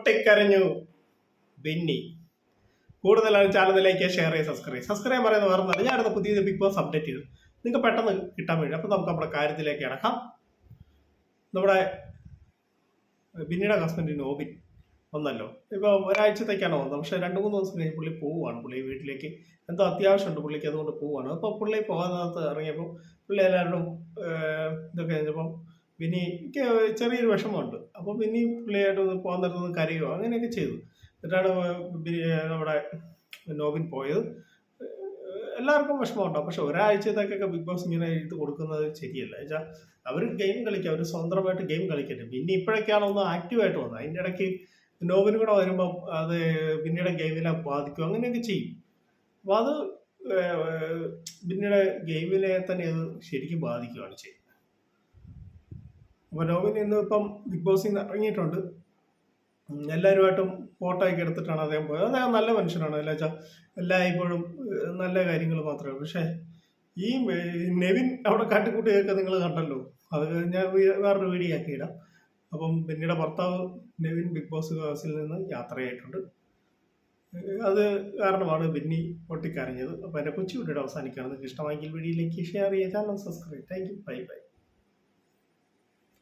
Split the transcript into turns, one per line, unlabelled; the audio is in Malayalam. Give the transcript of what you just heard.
പൊട്ടിക്കരഞ്ഞു. ബിന്നി. കൂടുതൽ ചാനലിലേക്ക് ഷെയർ ചെയ്യുക സബ്സ്ക്രൈബ് സബ്സ്ക്രൈബ് പറയുന്ന വേറെ ഒന്നല്ല അടുത്ത പുതിയ ബിഗ് ബോസ് അപ്ഡേറ്റ് ചെയ്തു. നിങ്ങൾക്ക് പെട്ടെന്ന് കിട്ടാൻ വേണ്ടി. അപ്പോൾ നമുക്ക് നമ്മുടെ കാര്യത്തിലേക്ക് ഇടക്കാം നമ്മുടെ ബിന്നിയുടെ ഹസ്ബൻഡ് നോബിൻ വന്നല്ലോ. ഇപ്പോൾ ഒരാഴ്ചത്തേക്കാണ് വന്നത്. പക്ഷേ രണ്ട് മൂന്ന് ദിവസം കഴിഞ്ഞ് പുള്ളി പോവുകയാണ്. പുള്ളി വീട്ടിലേക്ക് എന്തോ അത്യാവശ്യമുണ്ട് പുള്ളിക്ക് അതുകൊണ്ട് പോവുകയാണ്. അപ്പോൾ പുള്ളി പോകാനകത്ത് ഇറങ്ങിയപ്പോൾ പുള്ളി എല്ലാവരും ഇതൊക്കെ കഴിഞ്ഞപ്പം ബിന്നിക്ക് ചെറിയൊരു വിഷമമുണ്ട്. അപ്പോൾ പിന്നെ പുള്ളിയായിട്ട് ഒന്ന് പോകാൻ നേരത്തൊന്ന് കരയോ അങ്ങനെയൊക്കെ ചെയ്തു. എന്നിട്ടാണ് നമ്മുടെ നോബിൻ പോയത്. എല്ലാവർക്കും വിഷമമുണ്ടാവും. പക്ഷെ ഒരാഴ്ചത്തേക്കൊക്കെ ബിഗ് ബോസ് ഇങ്ങനെ എഴുതി കൊടുക്കുന്നത് ശരിയല്ല. വെച്ചാൽ അവർ ഗെയിം കളിക്കുക അവർ സ്വന്തമായിട്ട് ഗെയിം കളിക്കട്ടെ. പിന്നെ ഇപ്പോഴൊക്കെയാണ് ഒന്ന് ആക്റ്റീവായിട്ട് വന്നത്. അതിന്റെ ഇടയ്ക്ക് നോബിനും കൂടെ വരുമ്പോൾ അത് പിന്നീട് ഗെയിമിനെ ബാധിക്കും. അങ്ങനെയൊക്കെ ചെയ്യും. അപ്പോൾ അത് പിന്നീട് ഗെയിമിനെ തന്നെ അത് ശരിക്കും ബാധിക്കുകയാണ് ചെയ്യുന്നത്. അപ്പോൾ നോവിൻ ഇന്ന് ഇപ്പം ബിഗ് ബോസിൽ നിന്ന് ഇറങ്ങിയിട്ടുണ്ട്. എല്ലാവരുമായിട്ടും ഫോട്ടോ ഒക്കെ എടുത്തിട്ടാണ് അദ്ദേഹം പോയത്. അദ്ദേഹം നല്ല മനുഷ്യനാണ്. അല്ല വെച്ചാൽ എല്ലാ ഇപ്പോഴും നല്ല കാര്യങ്ങൾ മാത്രമേ പക്ഷേ ഈ നെവിൻ അവിടെ കാട്ടിക്കൂട്ടിയൊക്കെ നിങ്ങൾ കണ്ടല്ലോ. അത് ഞാൻ വേറൊരു വീഡിയോ ആക്കി ഇടാം. അപ്പം പിന്നീട് ഭർത്താവ് നെവിൻ ബിഗ് ബോസ് ഹൗസിൽ നിന്ന് യാത്രയായിട്ടുണ്ട്. അത് കാരണമാണ് ബിന്നി പൊട്ടിക്കരഞ്ഞത്. അപ്പം എന്റെ കൊച്ചു വീഡിയോ അവസാനിക്കുകയാണ്. നിങ്ങൾക്ക് ഇഷ്ടമായെങ്കിൽ വീഡിയോയിലേക്ക് ഷെയർ ചെയ്യുക. Channel subscribe. Thank you. Bye bye.